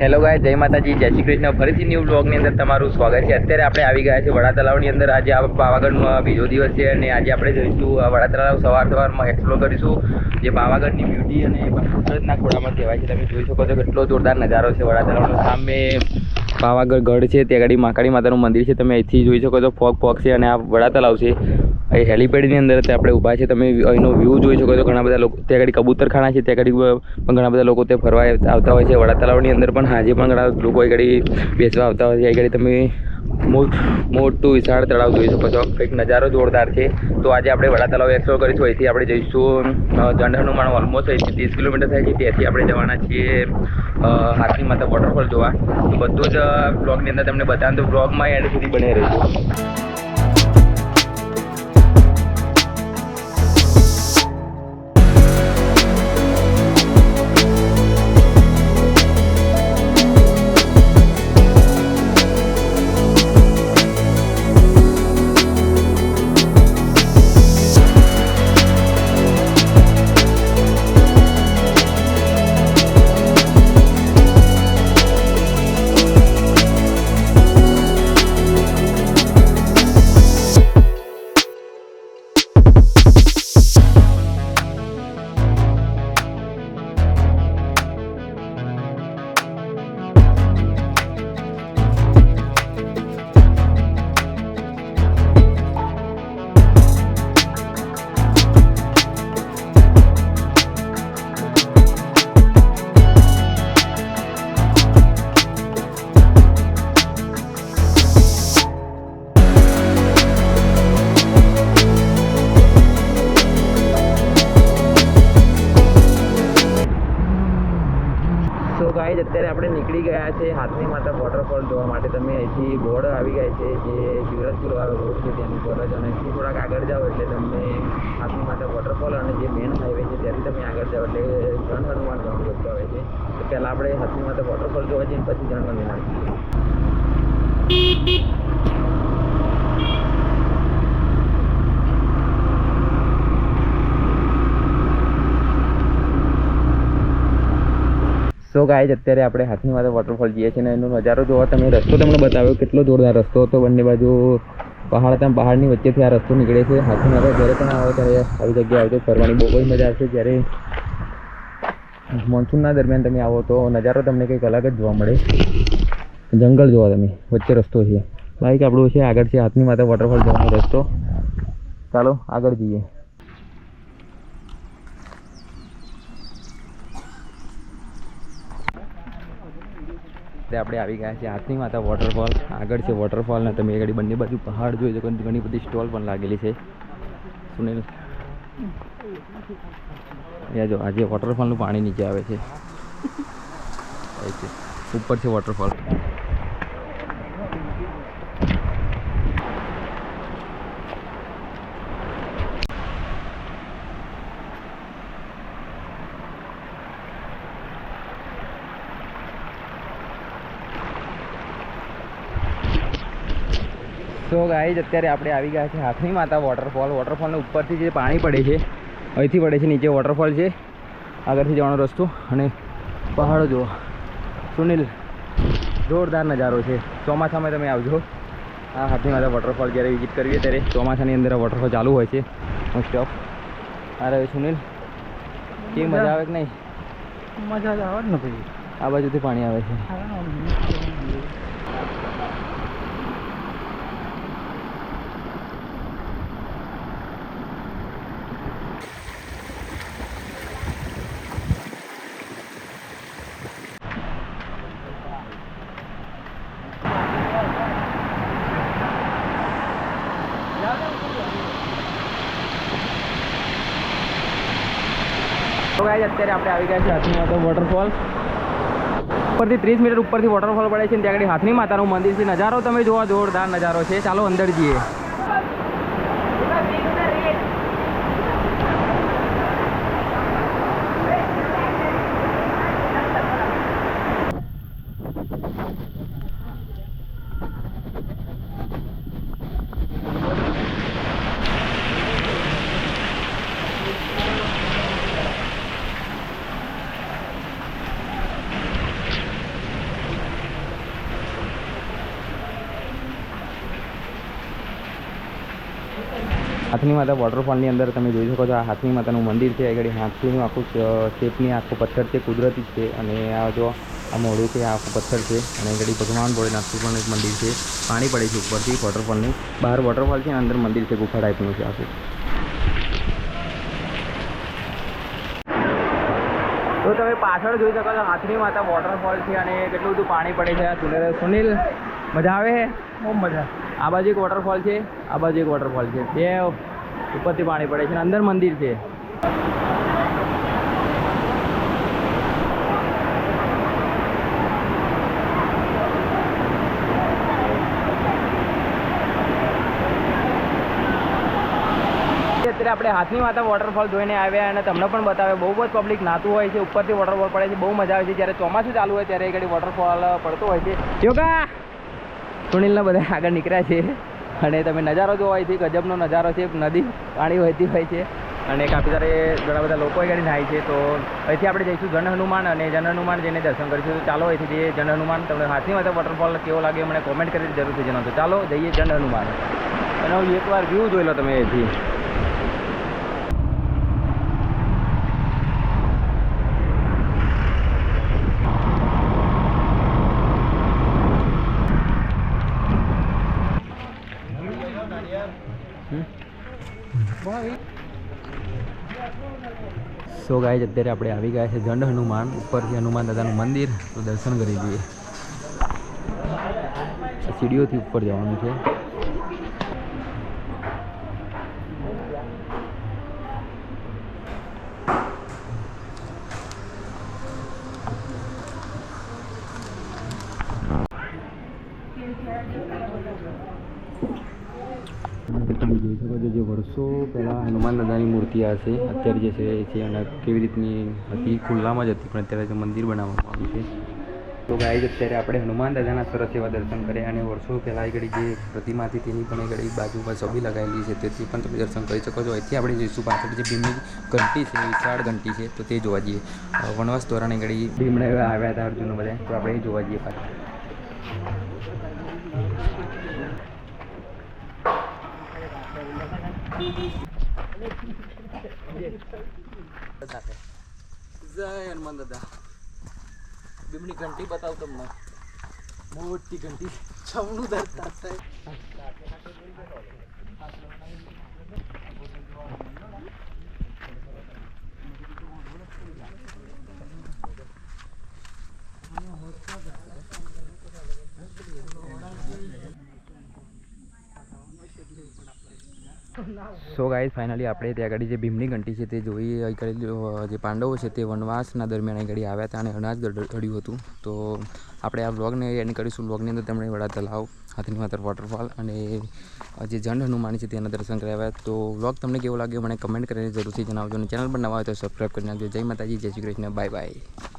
Hello ગાય જય માતાજી, જય શ્રી કૃષ્ણ. ફરીથી ન્યૂ બ્લોગની અંદર તમારું સ્વાગત છે. અત્યારે આપણે આવી ગયા છે વડા તળાવની અંદર. આજે પાવાગઢનો બીજો દિવસ છે અને આજે આપણે જઈશું વડા તળાવ સવાર સવારમાં એક્સપ્લોર કરીશું. જે પાવાગઢની બ્યુટી અને કુદરતના ખોળામાં કહેવાય છે. તમે જોઈ શકો છો કેટલો જોરદાર નજારો છે વડા તળાવનો સામે પાવાગઢ ગઢ છે, ત્યાં આગળ માકાળી માતાનું મંદિર છે. તમે અહીંથી જોઈ શકો છો. ફોગ ફોગ છે અને આ વડા તળાવ છે. અહીં હેલીપેડની અંદર તે આપણે ઊભા છે, તમે અહીંનો વ્યૂ જોઈ શકો છો. ઘણા બધા લોકો, ત્યાં આગળ કબૂતરખાના છે, ત્યાં આગળ પણ ઘણા બધા લોકો તે ફરવા આવતા હોય છે. વડા તલાવની અંદર પણ હાજે પણ ઘણા લોકો એ ઘડી બેસવા આવતા હોય છે. એ ઘડી તમે મોટું વિશાળ તળાવ જોઈ શકો છો. કંઈક નજારો જોરદાર છે. તો આજે આપણે વડા તળાવ એક્સપ્લોર કરીશું. અહીંથી આપણે જઈશું જંડરનું માણ ઓલમોસ્ટ અહીંથી ત્રીસ કિલોમીટર થાય છે. ત્યાંથી આપણે જવાના છીએ હાથની માતા વોટરફોલ જોવા. તો બધું જ બ્લોગની અંદર તમને બતાવું તો બ્લોગમાં એન્ડ સુધી બને રહીશું અત્યારે આપણે નીકળી ગયા છે હાથની માતા વોટરફોલ જોવા માટે. તમે અહીંથી બોર્ડ આવી ગયા છે જે શિવરાજપુર વાળો રોડ છે, તેની પર જ. અને થોડાક આગળ જાઓ એટલે તમને હાથની માતા વોટરફોલ અને જે મેન હાઈવે છે, ત્યાંથી તમે આગળ જાઓ એટલે જણ હનુમાન જવાનું રસ્તો આવે છે. તો પહેલાં આપણે હાથની માતા વોટરફોલ જોવા જઈએ પછી જણ હનુમાન સો ગાય અત્યારે આપણે હાથની માથે વોટરફોલ જઈએ છીએ અને એનો નજારો જોવા તમે રસ્તો તમને બતાવ્યો, કેટલો જોરદાર રસ્તો હતો. બંને બાજુ પહાડ ત્યાં પહાડની વચ્ચેથી આ રસ્તો નીકળે છે. હાથની માતા જ્યારે પણ આવે ત્યારે આવી જગ્યાએ તો ફરવાની બહુ જ મજા આવશે. જ્યારે મોન્સૂનના દરમિયાન તમે આવો તો નજારો તમને કંઈક અલગ જ જોવા મળે. જંગલ જોવા તમે, વચ્ચે રસ્તો છે. બાઈક આપણું છે, આગળ છે, હાથની માતા વોટરફોલ જવાનો રસ્તો. ચાલો, આગળ જઈએ. એટલે આપણે આવી ગયા છે હાથની માતા વોટરફોલ આગળ છે વોટરફોલ ને તમે આગળ બંને બાજુ પહાડ જોઈ શકો ઘણી બધી સ્ટોલ પણ લાગેલી છે. સુનિલ, અહીંયા જો આજે વોટરફોલનું પાણી નીચે આવે છે. ઉપર છે વોટરફોલ તો ગાઈઝ અત્યારે આપણે આવી ગયા છે હાથની માતા વોટરફોલ વોટરફોલના ઉપરથી જે પાણી પડે છે અહીંથી પડે છે નીચે વોટરફોલ છે આગળથી જવાનો રસ્તો. અને પહાડો જુઓ. સુનિલ જોરદાર નજારો છે. ચોમાસામાં તમે આવજો. આ હાથની માતા વોટરફોલ જ્યારે વિઝિટ કરીએ ત્યારે ચોમાસાની અંદર વોટરફોલ ચાલુ હોય છે. મોસ્ટ ઓફ અરે સુનિલ. કેવી મજા. આવે કે નહીં? મજા જ આવે ને ભાઈ. આ બાજુથી પાણી આવે છે. તો ગાઈઝ અત્યારે આપણે આવી ગયા છે હાથની માતા વોટરફોલ ઉપરથી ત્રીસ મીટર ઉપરથી વોટરફોલ પડે છે ત્યાં આગળ હાથની માતાનું મંદિર છે. નજારો તમે જોવા, જોરદાર નજારો છે. ચાલો અંદર જઈએ. હાથની માતા વોટરફોલની અંદર તમે જોઈ શકો છો, આ હાથની માતાનું મંદિર છે, આગળ હાથીનું આખું શેપની આખું પથ્થર છે, કુદરતી છે, અને આ જો આ મોઢું છે, આ આખું પથ્થર છે, અને આગળ ભગવાન ભોળેનાથનું પણ એક મંદિર છે, પાણી પડે છે ઉપરથી વોટરફોલની બહાર વોટરફોલ છે અંદર મંદિર છે, ગુફા ટાઈપનું છે આખું. તો તમે પાછળ જોઈ શકો છો, હાથની માતા વોટરફોલ છે, અને કેટલું બધું પાણી પડે છે, આ સુનિલ મજા આવે છે બહુ મજા આ બાજુ એક વોટરફોલ છે આ બાજુ એક વોટરફોલ છે. બે ઉપરથી પાણી પડે છે અંદર મંદિર છે. અત્યારે આપણે હાથની માતા વોટરફોલ જોઈને આવ્યા અને તમને પણ બતાવે બહુ જ પબ્લિક નાતું હોય છે ઉપરથી વોટરફોલ પડે છે બહુ મજા આવે છે. જ્યારે ચોમાસું ચાલુ હોય ત્યારે એ વોટરફોલ પડતો હોય છે. યોગા સુનિલના બધા આગળ નીકળ્યા છે. અને તમે નજારો જોવો, અહીંથી ગજબનો નજારો છે. નદી પાણી વહેતી હોય છે. અને કાફી સારે ઘણા બધા લોકો અહીં નાય છે. તો અહીંથી આપણે જઈશું જન હનુમાન અને જન હનુમાન જઈને દર્શન કરીશું. તો ચાલો અહીંથી જઈએ જન હનુમાન. તમને હાથની માતા વોટરફોલ કેવો લાગે મને કોમેન્ટ કરી જરૂરથી જણાવશો ચાલો જઈએ જન હનુમાન. એનો એકવાર વ્યૂ જોઈ લો તમે અહીંથી. સો ગાય અત્યારે આપણે આવી ગયા છે જંડ હનુમાન. ઉપરથી હનુમાન દાદાનું મંદિર દર્શન કરી દઈએ સીડીઓથી ઉપર જવાનું છે. વર્ષો પહેલાં હનુમાન દાદાની મૂર્તિ આ છે. અત્યારે જે છે એ છે અને કેવી રીતની હતી, ખુલ્લામાં જ હતી, પણ અત્યારે મંદિર બનાવવામાં આવ્યું છે. તો ગાય અત્યારે આપણે હનુમાન દાદાના સરસ એવા દર્શન કર્યા અને વર્ષો પહેલાં એ ઘડી જે પ્રતિમા હતી તેની પણ ઘડી બાજુમાં છબી લગાવેલી છે. તેથી પણ તમે દર્શન કરી શકો છો. અહીંથી આપણે જઈશું પાછળ. જે ભીમની ઘંટી છે, વિશાળ ઘંટી છે, તો તે જોવા જઈએ. વનવાસ દોરાન ઘડી ભીમણે આવ્યા હતા અર્જુન બધા. તો આપણે એ જોવા જઈએ પાછળ. જય હનુમાન દાદા. બીમની ઘંટી બતાવ તમને. મોટી ઘંટી. છવનું દર્શન સો ગાઈઝ ફાઇનલી આપણે ત્યાં આગળ જે ભીમની ઘંટી છે તે જોઈ આગળ જે પાંડવો છે તે વનવાસના દરમિયાન આગળ આવ્યા હતા અને અનાજ અડ્યું હતું. તો આપણે આ વ્લોગને એન્ડ કરીશું. વ્લોગની અંદર તેમણે વડા તલાવ, હાથની માત્ર વોટરફોલ અને જે જંડ હનુમાન છે તેના દર્શન કરાવ્યા. તો વ્લોગ તમને કેવો લાગ્યો મને કમેન્ટ કરીને જરૂરથી જણાવજો. અને ચેનલ પર નવા હોય તો સબસ્ક્રાઈબ કરી નાખજો. જય માતાજી, જય શ્રી કૃષ્ણ. Bye bye